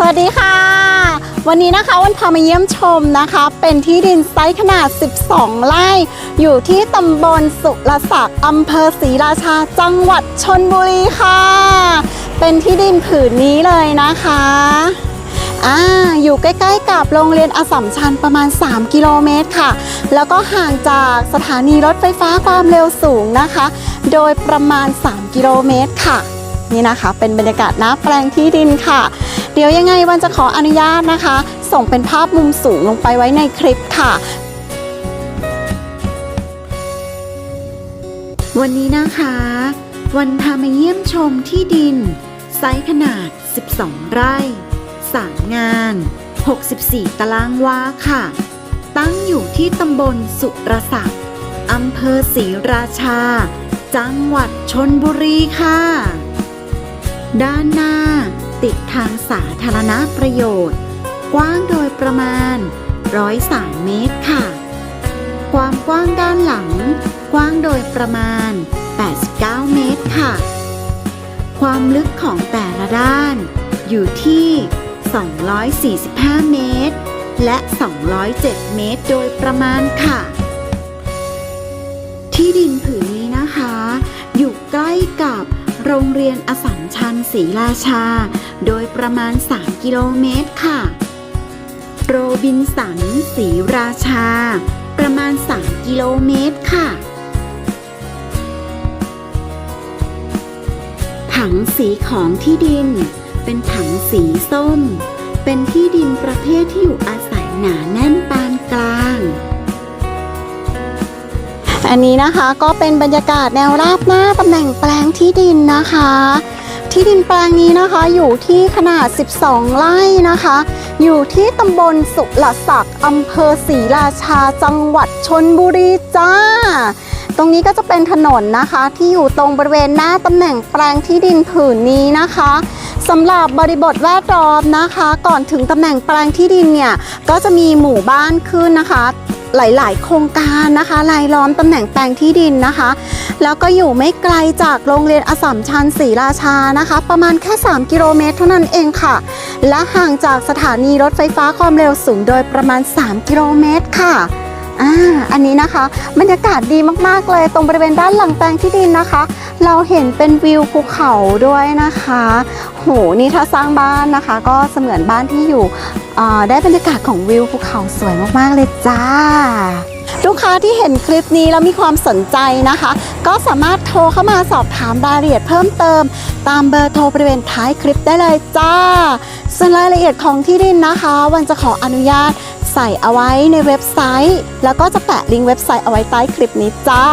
สวัสดีค่ะ วันนี้นะคะวันพามาเยี่ยมชมนะคะ เป็นที่ดินไซส์ขนาด 12 ไร่ อยู่ที่ตำบลสุรศักดิ์อำเภอศรีราชาจังหวัดชนบุรีค่ะ เป็นที่ดินผืนนี้เลยนะคะอ่าอยู่ใกล้ๆกับโรงเรียนอสสัมชัญประมาณ 3 กิโลเมตรค่ะ แล้วก็ห่างจากสถานีรถไฟฟ้าความเร็วสูงนะคะ โดยประมาณ 3 กิโลเมตรค่ะ นี่นะคะ เป็นบรรยากาศหน้าแปลงที่ดินค่ะ เดี๋ยวยังไงวันจะขออนุญาตนะคะ ส่งเป็นภาพมุมสูงลงไปไว้ในคลิปค่ะ วันนี้นะคะ วันพามาเยี่ยมชมที่ดิน ไซส์ขนาด 12 ไร่ 3 งาน 64 ตารางวาค่ะ ตั้งอยู่ที่ตำบลสุรศักดิ์อำเภอศรีราชา จังหวัดชนบุรีค่ะ ด้านหน้า ติดทางสาธารณประโยชน์ กว้างโดยประมาณ 103 เมตรค่ะ ความกว้างด้านหลัง กว้างโดยประมาณ 89 เมตรค่ะ ความลึกของแต่ละด้าน อยู่ที่ 245 เมตร และ 207 เมตรโดยประมาณค่ะ ที่ดินผืนนี้นะคะ อยู่ใกล้กับ โรงเรียนอสสัมชัญศรีราชา โดยประมาณ 3 กิโลเมตรค่ะ โรบินสันศรีราชา ประมาณ 3 กิโลเมตรค่ะ ผังสีของที่ดิน เป็นผังสีส้ม เป็นที่ดินประเภทที่อยู่อาศัยหนาแน่น นนี้นะคะก็เป็นบรรยากาศแนวราบหน้าตำแหน่งแปลงที่ดินนะคะ ที่ดินแปลงนี้นะคะอยู่ที่ขนาด 12 ไร่นะคะ อยู่ที่ตำบลสุรศักดิ์อำเภอศรีราชาจังหวัดชนบุรีจ้า ตรงนี้ก็จะเป็นถนนนะคะที่อยู่ตรงบริเวณหน้าตำแหน่งแปลงที่ดินผืนนี้นะคะสำหรับบริบทแวดล้อมนะคะ ก่อนถึงตำแหน่งแปลงที่ดินเนี่ยก็จะมีหมู่บ้านขึ้นนะคะ หลาย ๆ โครงการนะคะรายล้อมตำแหน่งแปลงที่ดินนะคะ แล้วก็อยู่ไม่ไกลจากโรงเรียนอสสัมชัญศรีราชานะคะ ประมาณแค่ 3 กิโลเมตรเท่านั้นเองค่ะ และห่างจากสถานีรถไฟฟ้าความเร็วสูงโดยประมาณ 3 กิโลเมตรค่ะ อ่าอันนี้นะคะบรรยากาศดีมากๆเลยตรงบริเวณด้านหลังแปลงที่ดินนะคะ เราเห็นเป็นวิวภูเขาด้วยนะคะ โหนี่ถ้าสร้างบ้านนะคะ ก็เสมือนบ้านที่อยู่ได้บรรยากาศของวิวภูเขาสวยมากๆเลยจ้าลูกค้าที่เห็นคลิปนี้แล้วมีความสนใจนะคะ ก็สามารถโทรเข้ามาสอบถามรายละเอียดเพิ่มเติม ตามเบอร์โทรบริเวณท้ายคลิปได้เลยจ้าส่วนรายละเอียดของที่ดินนะคะ วันจะขออนุญาต ใส่เอาไว้ในเว็บไซต์ แล้วก็จะแปะลิงก์เว็บไซต์เอาไว้ใต้คลิปนี้จ้า